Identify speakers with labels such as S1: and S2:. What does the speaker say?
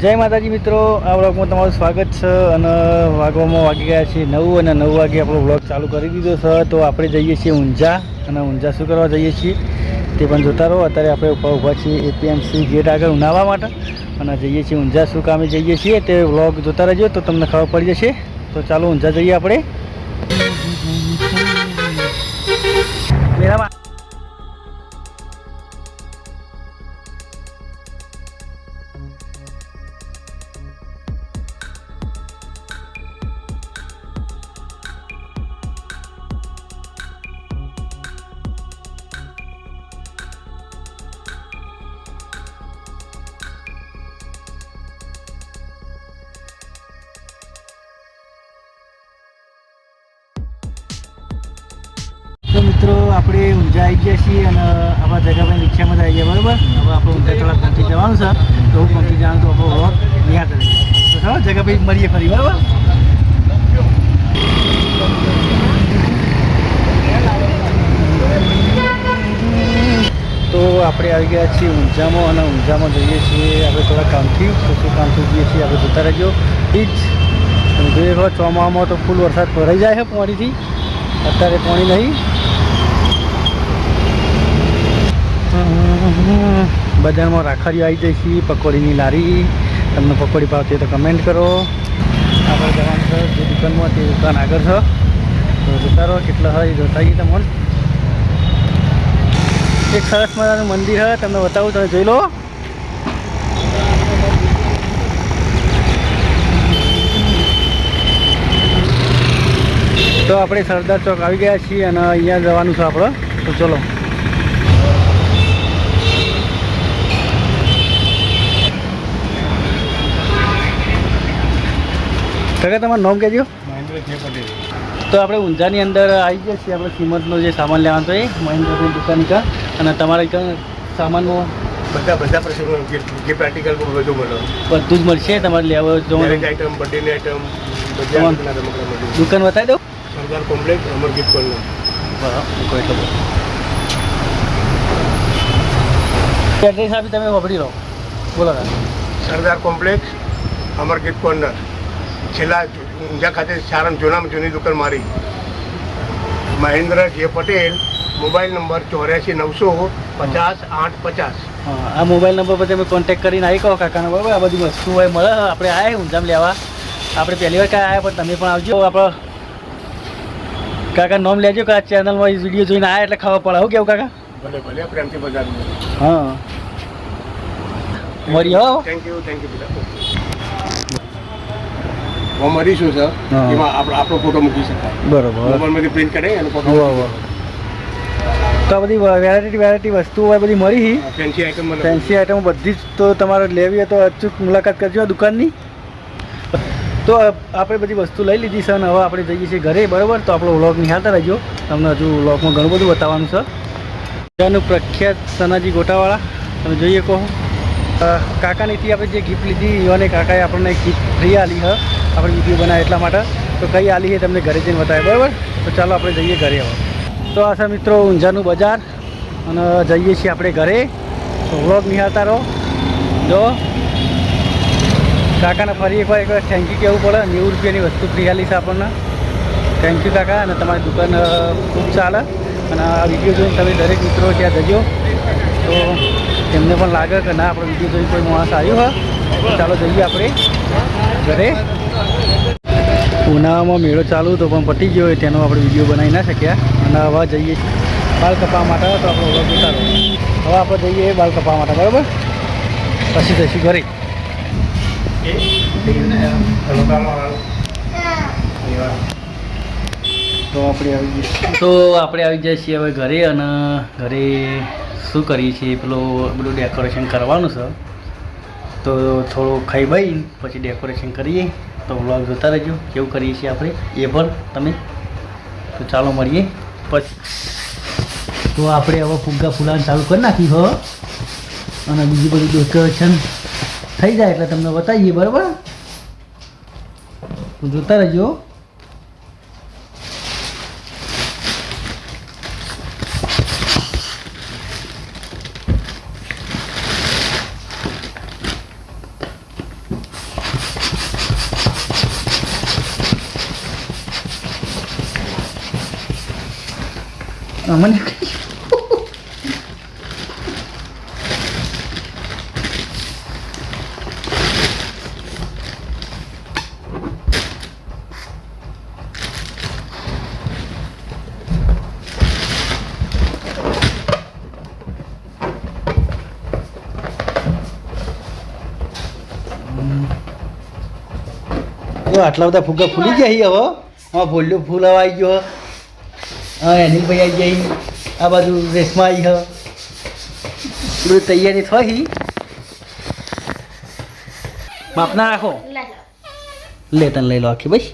S1: જય માતાજી મિત્રો, આ વ્લોગમાં તમારું સ્વાગત છે અને વાગવામાં વાગી ગયા છીએ નવ અને નવ વાગે આપણો વ્લોગ ચાલુ કરી દીધો છે. તો આપણે જઈએ છીએ ઊંઝા અને ઊંઝા શું કરવા જઈએ છીએ તે પણ જોતા રહો. અત્યારે આપણે ઉપર ઊભા છીએ એપીએમસી ગેટ આગળ ઉનાવા માટે અને જઈએ છીએ ઊંઝા શું કામે જઈએ છીએ તે વ્લોગ જોતા રહેજો તો તમને ખબર પડી જશે. તો ચાલો ઊંઝા જઈએ આપણે. મિત્રો, આપણે ઊંઝા આવી ગયા છીએ અને આપણા જગાભાઈ રિક્ષામાં આવી ગયા, બરાબર? હવે આપણે ઊંઝા થોડા પહોંચી જવાનું છે. તો હું પહોંચી જવાનું તો આપણો વોક નિહાળ કરી તો ચાલો, જગાભાઈ મળીએ ફરી, બરાબર? તો આપણે આવી ગયા છીએ ઊંઝામાં અને ઊંઝામાં જઈએ છીએ. આપણે થોડા કામથી શું શું જઈએ છીએ. આપણે જોતા રહેજો. એ જ જોઈએ ખરો તો ફૂલ વરસાદ ભરાઈ જાય છે પાણીથી. અત્યારે પાણી નહીં. બજારમાં રાખડીઓ આવી જાય છે, પકોડીની લારી. તમને પકોડી ભાવતી તો કમેન્ટ કરો. આગળ જવાનું છે, જે દુકાનમાં તે દુકાન આગળ છે. તો જોતા રહો, કેટલા હોય જોતા જઈએ તમને. એક સરસ મજાનું મંદિર છે, તમને બતાવું, તમે જોઈ લો. તો આપણે સરદાર ચોક આવી ગયા છીએ અને અહીંયા જવાનું છે આપણે. તો ચલો. કાકા તમારું નામ કહેજો.
S2: મહેન્દ્ર જે પટેલ.
S1: તો આપણે ઊંઝાની અંદર આવી ગયા છીએ આપણે સિમન્ટનો જે સામાન લેવાનો છે એ મહેન્દ્રની દુકાન કા અને તમારે ક્યાં સામાનમાં
S2: બધા બધા પ્રસંગો જે પ્રેક્ટિકલ બધું મળે
S1: બધું જ મળશે તમારે લેવા જો
S2: મેરેજ આઈટમ બર્થડેની આઈટમ
S1: દુકાન બતાવી દો.
S2: સરદાર કોમ્પ્લેક્સ અમર ગીત કોર્નર
S1: બરાબર તો એડ્રેસ આપી તમે વાપરી લો. બોલો.
S2: સરદાર કોમ્પ્લેક્સ અમર ગીત કોર્નર છેલ્લા ઊંઝા ખાતે સારણ જૂનામાં જૂની દુકાન મારી. મહેન્દ્ર જે પટેલ મોબાઈલ નંબર ચોર્યાસી નવસો પચાસ આઠ પચાસ.
S1: આ મોબાઈલ નંબર પર તમે કોન્ટેક્ટ કરીને આવી કહો કાકાને બરાબર? આ બધી વસ્તુ હોય મળે? આપણે આવ્યા ઊંઝામ લેવા. આપણે પહેલી વાર કાંઈ આવ્યા પણ તમે પણ આવજો. આપણે કાકા નામ લેજો કે આ ચેનલમાં વીડિયો જોઈને આવ્યા એટલે ખાવા પડે. હું કેવું કાકા?
S2: ભલે ભલે પ્રેમથી બજાર
S1: હા. મળી હો.
S2: થેન્ક યુ થેન્ક યુ બેટા હું છે સર એમાં આપણો આપણો ફોટો મૂકી શકાય.
S1: બરોબર.
S2: મોબાઈલમાંથી પ્રિન્ટ કરાવી અને ફોટો
S1: તો આ બધી વેરાયટી વેરાયટી વસ્તુઓ હોય બધી મળી
S2: ફેન્સી આઈટમ
S1: ફેન્સી આઈટમ બધી જ તો તમારે લેવી હોય તો અચૂક મુલાકાત કરજો આ દુકાનની. તો આપણે બધી વસ્તુ લઈ લીધી છે અને હવે આપણે જઈએ છીએ ઘરે બરાબર? તો આપણો વ્લોગ નિહાળતા રહેજો. તમને હજુ વ્લોગમાં ઘણું બધું બતાવવાનું છે ત્યાંનું પ્રખ્યાત સનાજી ગોટાવાળા તમે જોઈએ કહો. કાકાનીથી આપણે જે ગિફ્ટ લીધી અને કાકાએ આપણને ગિફ્ટ ફ્રી આલી હ. આપણે વીડિયો બનાવે એટલા માટે. તો કઈ આલી છે તમને ઘરે જઈને બતાવે બરાબર? તો ચાલો આપણે જઈએ ઘરે હવે. તો આ છે મિત્રો ઊંઝાનું બજાર. અને જઈએ છીએ આપણે ઘરે. તો વ્લોગ નિહાળતા રહો. જો. કાકાને ફરી એકવાર એકવાર થેન્ક યુ કહેવું પડે. નેવું રૂપિયાની વસ્તુ ફ્રી આલી છે આપણને. થેન્ક યુ કાકા. અને તમારી દુકાન ખૂબ ચાલે. અને આ વીડિયો જોઈને તમે દરેક મિત્રો ત્યાં જજો. તો તેમને પણ લાગે કે ના આપણે વીડિયો જોઈ કોઈ માણસ આવ્યો હોય ચાલો જઈએ આપણે ઘરે. ઉનાળામાં મેળો ચાલુ હતો પણ પતી ગયો હોય તેનો આપણે વીડિયો બનાવી ના શક્યા. અને હવે જઈએ બાલ કપાવવા માટે તો આપણો ઓળખ ઉતારો. હવે આપણે જઈએ બાલ કપાવવા માટે બરાબર? પછી જઈશું ઘરે. તો આપણે આવી જઈએ. તો આપણે આવી જઈએ છીએ હવે ઘરે અને ઘરે શું કરીએ છીએ? પેલું બધું ડેકોરેશન કરવાનું છે. તો થોડું ખાઈ બાઈ પછી ડેકોરેશન કરીએ. તો વ્લોગ જોતા રહેજો. કેવું કરીએ છીએ આપણે? એ પણ તમે. તો ચાલો મળીએ. પછી તો આપણે હવે ફુગ્ગા ફૂલાવાનું ચાલુ કરી નાખી, હો. અને બીજી બધી ડેકોરેશન થઈ જાય એટલે તમને બતાવીએ, બરાબર? જોતા રહેજો. અમને જો આટલા બધા ફુગ્ગા ફૂલી ગયા હવે. હા ફૂલ્યો ફૂલ આવી ગયો. હા અનિલભાઈ આવી જાય આ બાજુ રેસમાં આવી હ બધું તૈયારી થઈ. માપના રાખો. લે તને લઈ લો આખી ભાઈ.